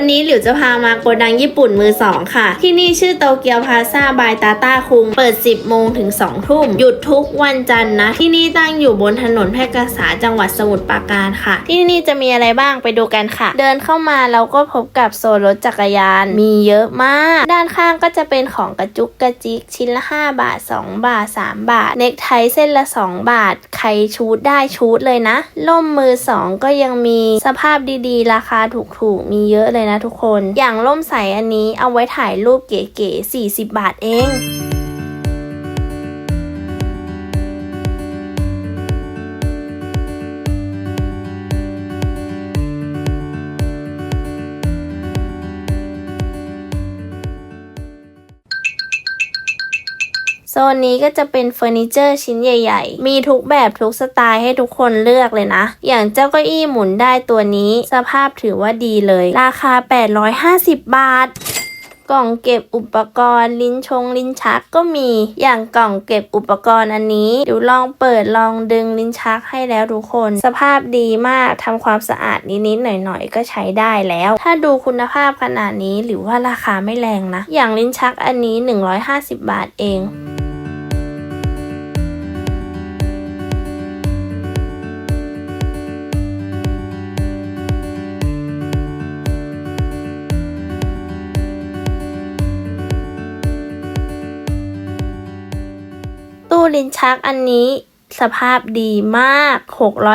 วันนี้หลิวจะพามาโกดังญี่ปุ่นมือสองค่ะ ที่นี่ชื่อโตเกียวพาซาบายตาต้าคุง เปิด 10 โมงถึง 2 ทุ่ม หยุดทุกวันจันทร์นะ ที่นี่ตั้งอยู่บนถนนแพร่กษาจังหวัดสมุทรปราการค่ะ ที่นี่จะมีอะไรบ้างไปดูกันค่ะ เดินเข้ามาเราก็พบกับโซนรถจักรยาน มีเยอะมาก ด้านข้างก็จะเป็นของกระจุกกระจิกชิ้นละ 5 บาท 2 บาท 3 บาท เน็กไทเส้นละ 2 บาท ใครชูดได้ชูดเลยนะ ล่มมือ 2 ก็ยังมีสภาพดีๆ ราคาถูกๆ มีเยอะเลยนะทุกคน อย่างล่มใสอันนี้เอาไว้ถ่ายรูปเก๋ๆ40 บาทเอง นนี้ก็จะเป็นเฟอร์นิเจอร์ชิ้นใหญ่ ๆ มีทุกแบบทุกสไตล์ให้ทุกคนเลือกเลยนะ อย่างเจ้าเก้าอี้หมุนได้ตัวนี้ สภาพถือว่าดีเลย ราคา 850 บาทกล่องเก็บอุปกรณ์ลิ้นชงลิ้นชักก็มี อย่างกล่องเก็บอุปกรณ์อันนี้เดี๋ยวลองเปิดลองดึงลิ้นชักให้แล้วทุกคน สภาพดีมากทำความสะอาดนิดๆหน่อยๆก็ใช้ได้แล้ว ถ้าดูคุณภาพขนาดนี้หรือว่าราคาไม่แรงนะ อย่างลิ้นชักอันนี้ 150 บาทเอง นชักอันนี้ สภาพดีมาก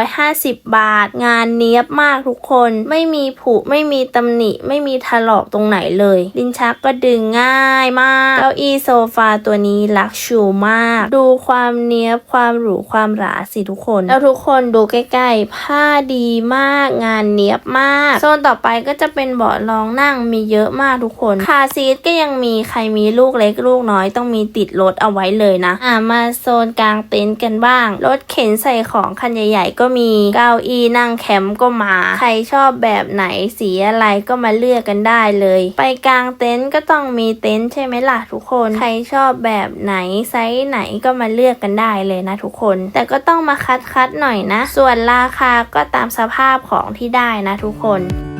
650 บาท งานเนี้ยบมากทุกคน ไม่มีผุ ไม่มีตำหนิ ไม่มีถลอกตรงไหนเลย ลิ้นชักก็ดึงง่ายมาก เก้าอี้โซฟาตัวนี้ลักชูมาก ดูความเนี้ยบ ความหรู ความหราสิทุกคน แล้วทุกคนดูใกล้ๆ ผ้าดีมาก งานเนี้ยบมาก โซนต่อไปก็จะเป็นเบาะรองนั่งมีเยอะมากทุกคน คาซีทก็ยังมีใครมีลูกเล็กลูกน้อยต้องมีติดรถเอาไว้เลยนะ อ่ามาโซนกลางเต็นท์กันบ้างรถเข็นใส่ของคันใหญ่ ๆ ก็มีเก้าอี้นั่งแคมป์ก็มา ใครชอบแบบไหนสีอะไรก็มาเลือกกันได้เลย ไปกลางเต็นท์ก็ต้องมีเต็นท์ใช่ไหมล่ะทุกคน ใครชอบแบบไหนไซส์ไหนก็มาเลือกกันได้เลยนะทุกคน แต่ก็ต้องมาคัดคัดๆหน่อยนะ ส่วนราคาก็ตามสภาพของที่ได้นะทุกคน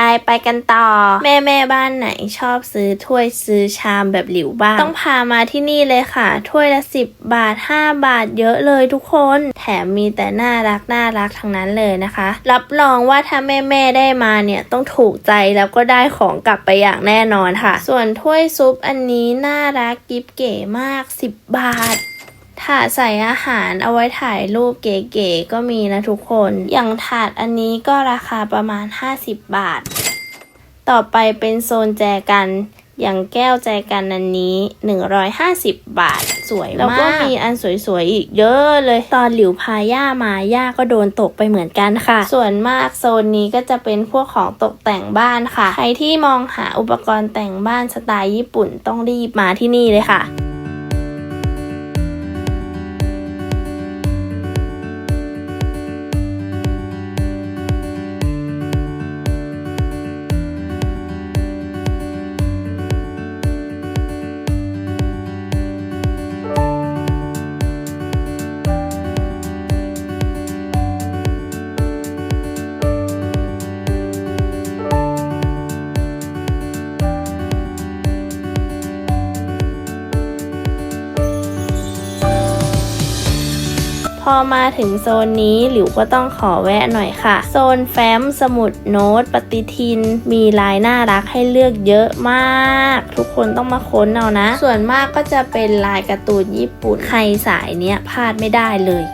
ไปไปกันต่อ แม่แม่บ้านไหนชอบซื้อถ้วยซื้อชามแบบหลิวบ้าง ต้องพามาที่นี่เลยค่ะ ถ้วยละ10บาท5บาทเยอะเลยทุกคน แถมมีแต่น่ารักน่ารักทั้งนั้นเลยนะคะ รับรองว่าถ้าแม่แม่ได้มาเนี่ยต้องถูกใจแล้วก็ได้ของกลับไปอย่างแน่นอนค่ะ ส่วนถ้วยซุปอันนี้น่ารักกิฟเก๋มาก 10 บาท ถาดใส่อาหารเอาไว้ถ่ายรูปเก๋ๆก็มีนะทุกคน อย่างถาดอันนี้ก็ราคาประมาณ 50 บาท ต่อไปเป็นโซนแจกัน อย่างแก้วแจกันอันนี้ 150 บาท สวยมาก แล้วก็มีอันสวยๆอีกเยอะเลย ตอนหลิวพาย่ามาย่าก็โดนตกไปเหมือนกันค่ะ ส่วนมากโซนนี้ก็จะเป็นพวกของตกแต่งบ้านค่ะ ใครที่มองหาอุปกรณ์แต่งบ้านสไตล์ญี่ปุ่นต้องรีบมาที่นี่เลยค่ะ มาถึงโซนนี้หลิวก็ต้องขอแวะหน่อยค่ะ โซนแฟ้มสมุดโน้ตปฏิทิน มีลายน่ารักให้เลือกเยอะมาก ทุกคนต้องมาค้นเอานะ ส่วนมากก็จะเป็นลายการ์ตูนญี่ปุ่นใครสายเนี้ยพลาดไม่ได้เลย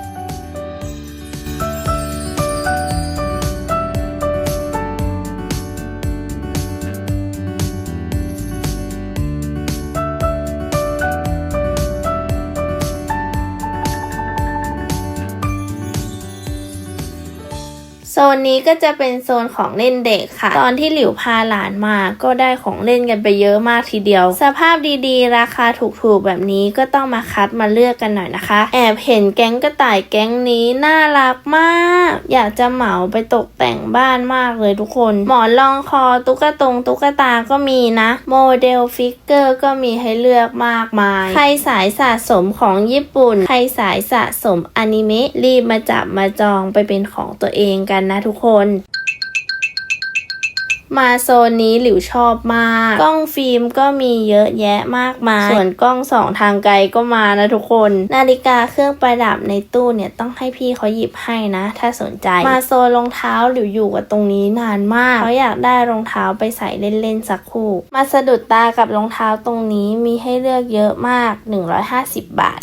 โซนนี้ก็จะเป็นโซนของเล่นเด็กค่ะ ตอนที่หลิวพาหลานมาก็ได้ของเล่นกันไปเยอะมากทีเดียว สภาพดีๆ ราคาถูกๆแบบนี้ก็ต้องมาคัดมาเลือกกันหน่อยนะคะ แอบเห็นแก๊งกระต่ายแก๊งนี้น่ารักมาก อยากจะเหมาไปตกแต่งบ้านมากเลยทุกคน หมอนรองคอตุ๊กตงตุ๊กตาก็มีนะ โมเดลฟิกเกอร์ก็มีให้เลือกมากมาย ใครสายสะสมของญี่ปุ่น ใครสายสะสมอนิเมะรีบมาจับมาจองไปเป็นของตัวเองกันนะทุกคน มาโซนนี้หลิวชอบมาก กล้องฟิล์มก็มีเยอะแยะมากมาย ส่วนกล้องสองทางไกลก็มานะทุกคน นาฬิกาเครื่องประดับในตู้เนี่ยต้องให้พี่เขาหยิบให้นะ ถ้าสนใจ มาโซนรองเท้าหลิวอยู่กับตรงนี้นานมากเขาอยากได้รองเท้าไปใส่เล่นๆสักคู่ มาสะดุดตากับรองเท้าตรงนี้มีให้เลือกเยอะมาก 150 บาท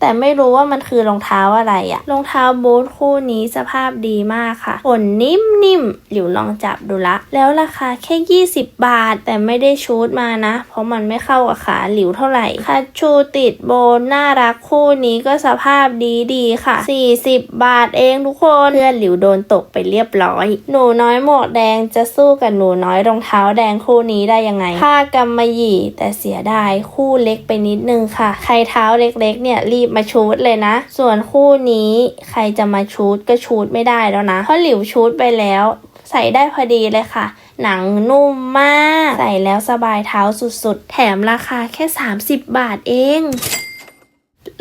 แต่ไม่รู้ว่ามันคือรองเท้าอะไรอะรองเท้าบูทคู่นี้สภาพดีมากค่ะขนนิ่มๆหลิวลองจับดูละ แล้วราคาแค่ 20 บาท แต่ไม่ได้ชูดมานะ เพราะมันไม่เข้ากับขาหลิวเท่าไหร่คัชชูติดโบนน่ารักคู่นี้ก็สภาพดีดีค่ะ 40 บาทเองทุกคนเพื่อนหลิวโดนตกไปเรียบร้อย หนูน้อยหมวกแดงจะสู้กับหนูน้อยรองเท้าแดงคู่นี้ได้ยังไงผ้ากำมะหยี่แต่เสียดายคู่เล็กไปนิดนึงค่ะ ใครเท้าเล็กๆเนี่ยรีบมาชูดเลยนะ ส่วนคู่นี้ใครจะมาชูดก็ชูดไม่ได้แล้วนะ เพราะหลิวชูดไปแล้ว ใส่ได้พอดีเลยค่ะ หนังนุ่มมาก ใส่แล้วสบายเท้าสุดๆ แถมราคาแค่ 30 บาทเอง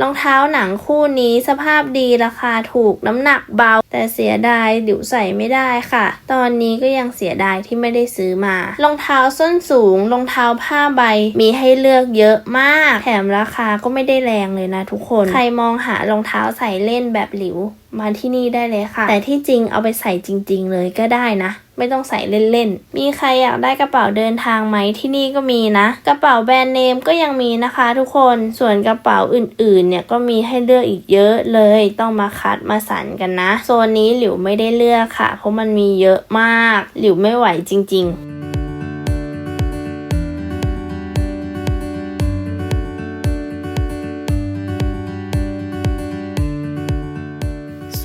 รองเท้าหนังคู่นี้สภาพดีราคาถูกน้ำหนักเบา แต่เสียดายดิวใส่ไม่ได้ค่ะ ตอนนี้ก็ยังเสียดายที่ไม่ได้ซื้อมารองเท้าส้นสูงรองเท้าผ้าใบมีให้เลือกเยอะมาก แถมราคาก็ไม่ได้แรงเลยนะทุกคน ใครมองหารองเท้าใส่เล่นแบบหลิวมาที่นี่ได้เลยค่ะ แต่ที่จริงเอาไปใส่จริง ๆ เลยก็ได้นะ ไม่ต้องใส่เล่นๆ มีใครอยากได้กระเป๋าเดินทางไหมที่นี่ก็มีนะ กระเป๋าแบรนด์เนมก็ยังมีนะคะ ทุกคน ส่วนกระเป๋าอื่นๆ เนี่ยก็มีให้เลือกอีกเยอะเลย ต้องมาคัดมาสรรกันนะ โซนนี้หลิวไม่ได้เลือกค่ะ เพราะมันมีเยอะมาก หลิวไม่ไหวจริง ๆ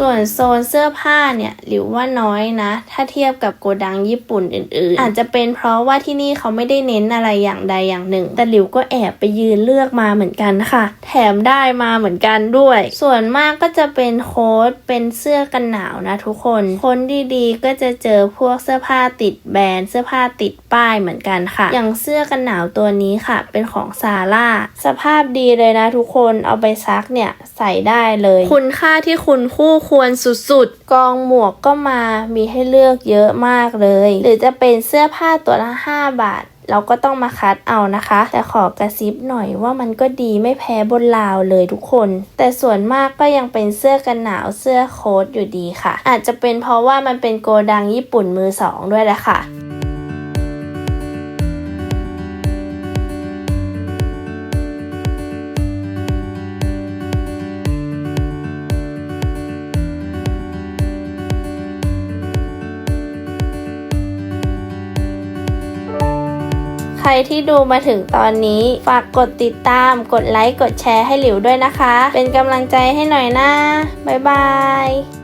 ส่วนโซนเสื้อผ้าเนี่ยหลิวว่าน้อยนะ ถ้าเทียบกับโกดังญี่ปุ่นอื่น ๆ อาจจะเป็นเพราะว่าที่นี่เขาไม่ได้เน้นอะไรอย่างใดอย่างหนึ่ง แต่หลิวก็แอบไปยืนเลือกมาเหมือนกันค่ะ แถมได้มาเหมือนกันด้วย ส่วนมากก็จะเป็นโค้ทเป็นเสื้อกันหนาวนะทุกคน คนดีๆ ก็จะเจอพวกเสื้อผ้าติดแบรนด์เสื้อผ้าติดป้ายเหมือนกันค่ะ อย่างเสื้อกันหนาวตัวนี้ค่ะ เป็นของซาร่าสภาพดีเลยนะทุกคนเอาไปซักเนี่ยใส่ได้เลย คุณค่าที่คุณคู่ควรสุดๆ กองหมวกก็มามีให้เลือกเยอะมากเลย หรือจะเป็นเสื้อผ้าตัวละ 5 บาทเราก็ต้องมาคัดเอานะคะ แต่ขอกระซิบหน่อยว่ามันก็ดีไม่แพ้บนลาวเลยทุกคน แต่ส่วนมากก็ยังเป็นเสื้อกันหนาวเสื้อโค้ทอยู่ดีค่ะ อาจจะเป็นเพราะว่ามันเป็นโกดังญี่ปุ่นมือสองด้วยแหละค่ะ ใครที่ดูมาถึงตอนนี้ ฝากกดติดตาม กดไลค์ กดแชร์ให้หลิวด้วยนะคะ เป็นกำลังใจให้หน่อยนะ บ๊ายบาย